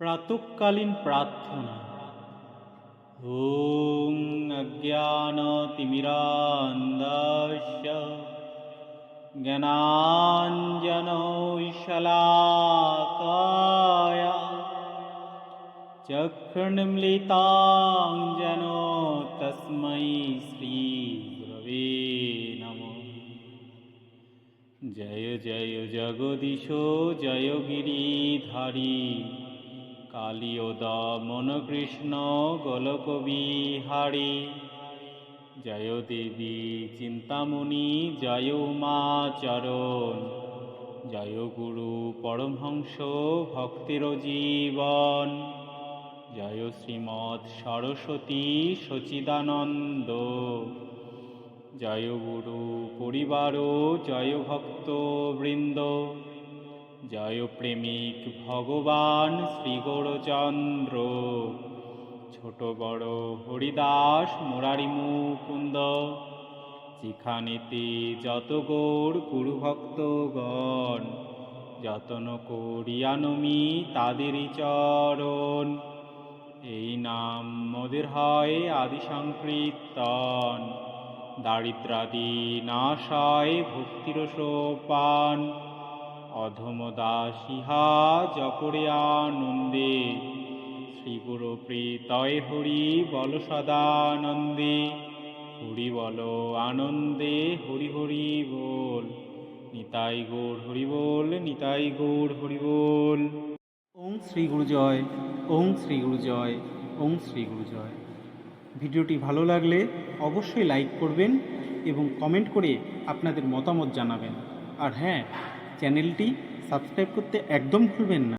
প্রাতকালীন প্রার্থনা ॐ अज्ञानतिमिरान्धस्य ज्ञानाञ्जनौशलाकाय चक्षुर्मिलिताञ्जनो तस्मै श्रीगुरवे नमो जय जय जगदीशो जय गिरिधारी গিরিধারী কালীয় দমন কৃষ্ণ গোলক বিহারী জয় দেবী চিন্তামণি, জয় মা চরণ। জয় গুরু পরমহংস ভক্তির জীবন জয় শ্রীমৎ সরস্বতী সচিদানন্দ। জয় গুরু পরিবার জয় ভক্ত বৃন্দ জয় প্রেমিক ভগবান শ্রী গৌরচন্দ্র ছোট বড় হরিদাস মুরারি মুকুন্দ, যেখানেতে যত গৌর গুরু ভক্তগণ, যতন করিয়ানমি তাদেরই চরণ। এই নাম মোদের হয় আদি সংকীর্তন। দারিদ্রাদি নাশায় ভক্তির সোপান। অধম দাসিহা জপরে আনন্দে শ্রীগুরু প্রীতয় হরি বল সদানন্দে। হরি বল আনন্দে হরি হরি বল। নিতাই গৌর হরি বল, নিতাই গৌর হরি বল। ওং শ্রী গুরু জয় ওং শ্রী গুরু জয় ওং শ্রী গুরু জয়। ভিডিওটি ভালো লাগলে অবশ্যই লাইক করবেন এবং কমেন্ট করে আপনাদের মতামত জানাবেন। আর হ্যাঁ চ্যানেলটি সাবস্ক্রাইব করতে একদম ভুলবেন না।